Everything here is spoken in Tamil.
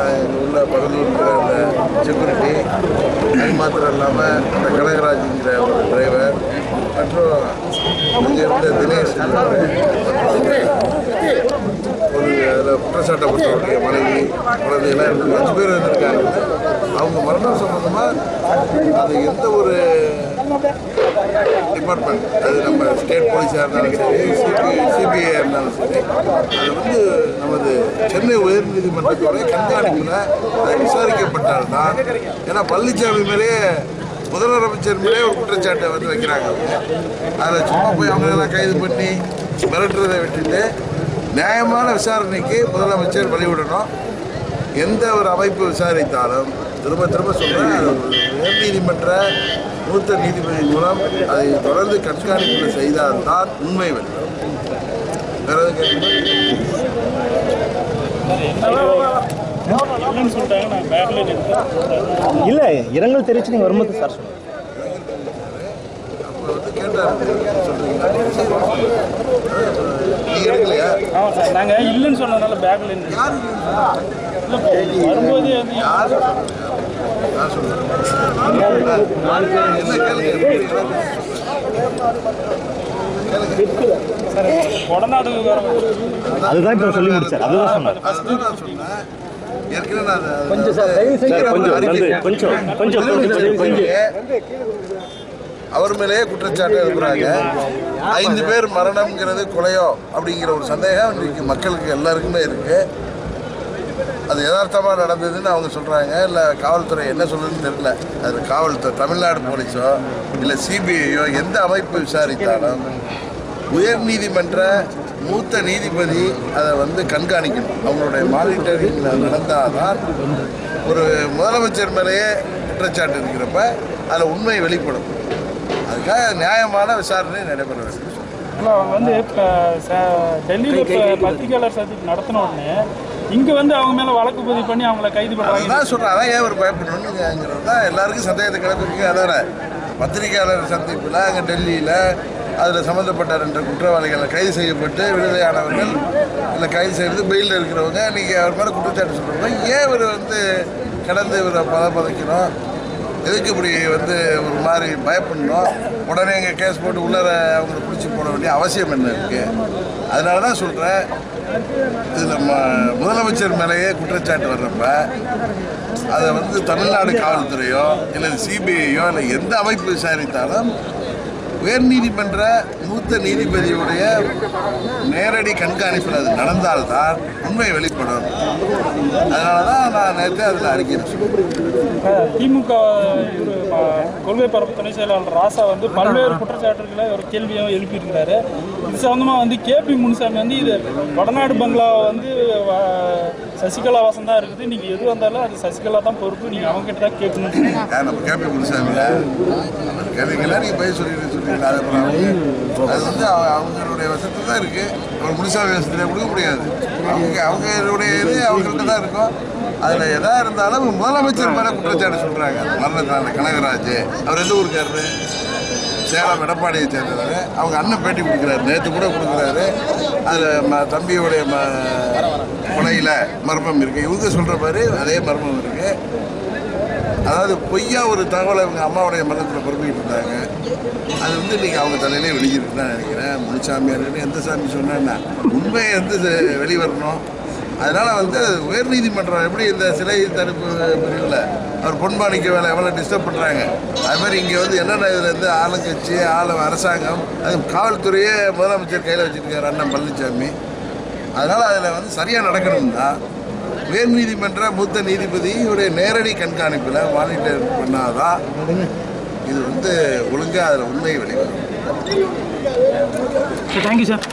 இங்கே உள்ள பகுதியில் அந்த செக்யூரிட்டி அது மாத்திரம் இல்லாமல் அந்த கனகராஜுங்கிற ஒரு டிரைவர் மற்றும் இங்கே இருந்த தினேஷ் ஒரு அதில் குற்றச்சாட்டப்பட்டவருடைய மனைவி குழந்தைகளாம் இருக்கு அஞ்சு பேர் இருந்திருக்காங்க. அவங்க மரணம் சம்பந்தமாக அது எந்த ஒரு டிபார்ட்மெண்ட் அது நம்ம ஸ்டேட் போலீஸாக இருந்தாலும் சரி சிபி சிபிஐ இருந்தாலும் சரி. அது வந்து நமது சென்னை உயர்நீதிமன்றத்தோட கண்காணிப்பில் விசாரிக்கப்பட்டால் தான் ஏன்னா பழனிசாமி மேலேயே முதலமைச்சர் மேலே ஒரு குற்றச்சாட்டை வந்து வைக்கிறாங்க. அவங்க அதில் சும்மா போய் அவங்களெல்லாம் கைது பண்ணி மிரட்டுறதை விட்டுட்டு நியாயமான விசாரணைக்கு முதலமைச்சர் வழிவிடணும். எந்த ஒரு அமைப்பு விசாரித்தாலும் திரும்ப திரும்ப சொல்கிறேன் உயர்நீதிமன்ற மூத்த நீதிபதி மூலம் அதை தொடர்ந்து கண்காணிப்பில் செய்தால்தான் உண்மை வெளிவரும் வேற எதுவும் இரங்கல் தெரிவிச்சு நீங்கள் வரும்போது சார் சொல்லுங்கள் ஆமாம் சார் நாங்கள் இல்லைன்னு சொன்னதுனால யாரு இல்லை வரும்போது அதுதான் இப்ப சொல்லி முடிச்சார். அதுதான் சொன்னார். கொஞ்சம் கொஞ்சம், கொஞ்சம், கொஞ்சம், கொஞ்சம். அவர் மேலேயே குற்றச்சாட்டு எழுப்புறாங்க. ஐந்து பேர் மரணம்ங்கிறது கொலையோ அப்படிங்கிற ஒரு சந்தேகம் இன்றைக்கு மக்களுக்கு எல்லாருக்குமே இருக்கு. அது யதார்த்தமாக நடந்ததுன்னு அவங்க சொல்கிறாங்க இல்லை காவல்துறை என்ன சொல்லுதுன்னு தெரியல. அது காவல்துறை தமிழ்நாடு போலீஸோ இல்லை சிபிஐயோ எந்த அமைப்பு விசாரித்தாலும் உயர்நீதிமன்ற மூத்த நீதிபதி அதை வந்து கண்காணிக்கணும். அவங்களுடைய மானிட்டரிங்கில் நடந்தால்தான் ஒரு முதலமைச்சர் மேலேயே குற்றச்சாட்டு இருக்கிறப்ப அதில் உண்மை வெளிப்படும். நியாயமான விசாரணை நடைபெற வேண்டும். இல்லை அவங்க வந்து இப்போ டெல்லியில் இப்போ பத்திரிகையாளர் சந்திப்பு நடத்தின உடனே இங்கே வந்து அவங்க மேலே வழக்கு பதிவு பண்ணி அவங்கள கைது பண்ணுறாங்க அதுதான் சொல்கிறேன் அதான் ஏன் ஒரு தான் எல்லாருக்கும் சந்தேகத்தை கிளப்பிருக்கு. அதான் பத்திரிகையாளர் சந்திப்பில் அங்கே டெல்லியில் அதில் சம்மந்தப்பட்ட ரெண்டு குற்றவாளிகளை கைது செய்யப்பட்டு விடுதலையானவர்கள் இல்லை கைது செய்து பெயிலில் இருக்கிறவங்க நீங்கள் அவர் மேலே குற்றச்சாட்டு சொல்கிறவங்க ஏன் இவர் வந்து கடந்து இவரை பத பதைக்கணும் எதுக்கு இப்படி வந்து ஒரு மாதிரி பயப்படணும்? உடனே இங்கே கேஸ் போட்டு உள்ளார அவங்களை பிடிச்சி போட வேண்டிய அவசியம் என்ன இருக்குது அதனால தான் சொல்கிறேன் இது நம்ம முதலமைச்சர் மேலேயே குற்றச்சாட்டு வர்றப்ப அதை வந்து தமிழ்நாடு காவல்துறையோ இல்லை சிபிஐயோ இல்லை எந்த அமைப்பு விசாரித்தாலும் உயர்நீதிமன்ற மூத்த நீதிபதியுடைய நேரடி கண்காணிப்பில் அது நடந்தால்தான் உண்மை வெளிப்படும். அதனால தான் நான் நேற்று அதில் அறிக்கை திமுக கொள்கை பரப்பு துணை செயலாளர் ராசா வந்து பல்வேறு குற்றச்சாட்டுகளை ஒரு கேள்வியாக எழுப்பியிருந்தாரு இது சம்மந்தமாக வந்து கேபி முனுசாமி வந்து இது வடநாடு பங்களா வந்து சசிகலா வாசம் தான் இருக்குது. நீங்கள் எது வந்தாலும் அது சசிகலா தான் பொறுப்பு. நீங்கள் அவங்க கிட்ட தான் கேட்கணும். நம்ம கேபி முனுசாமியா கேள்விங்களா நீங்கள் போய் சொல்லிட்டு சொல்றீங்களா அது அது வந்து அவ- அவங்களுடைய வசத்தில் தான் இருக்குது அவர் முனுசாமி வசத்தில் கொடுக்க முடியாது. அவங்க அவங்களுடைய இது அவங்கள்ட்ட தான் இருக்கும். அதில் எதா இருந்தாலும் முதலமைச்சர் மேலே குற்றச்சாட்டு சொல்கிறாங்க மரணத்தினால கனகராஜ். அவர் எந்த ஊருக்காரரு? சேலம் எடப்பாடியை சேர்ந்தவர். அவங்க அண்ணன் பேட்டி கொடுக்குறாரு. நேற்று கூட கொடுக்குறாரு. அதில் ம தம்பியோடைய ம கொலையில் மர்மம் இருக்குது இவங்க சொல்கிற மாதிரி அதே மர்மம் இருக்குது அதாவது பொய்யா ஒரு தகவலை அவங்க அம்மாவுடைய மரணத்தில் பொறுப்பிட்டு இருந்தாங்க. அது வந்து இன்றைக்கி அவங்க தலையிலே வெளியிருக்கு தான் நினைக்கிறேன். முனிசாமியார் எந்த சாமி சொன்னேன்னா உண்மையை வந்து வெளிவரணும்? அதனால் வந்து உயர்நீதிமன்றம் எப்படி இந்த சிலை தடுப்பு பிரிவில் அவர் பொன்மாணிக்க வேலை எவ்வளோ டிஸ்டர்ப் பண்ணுறாங்க அது மாதிரி இங்கே வந்து என்னென்ன இதில் இருந்து ஆளுங்கட்சி ஆளு அரசாங்கம் அது காவல்துறையே முதலமைச்சர் கையில் வச்சுருக்காரு அண்ணன் பழனிசாமி அதனால் அதில் வந்து சரியாக நடக்கணும்னா உயர்நீதிமன்ற மூத்த நீதிபதியுடைய நேரடி கண்காணிப்பில் மானிட்டர் பண்ணாதான் இது வந்து ஒழுங்காக அதில் உண்மை வெளிவரும் தேங்க்யூ சார்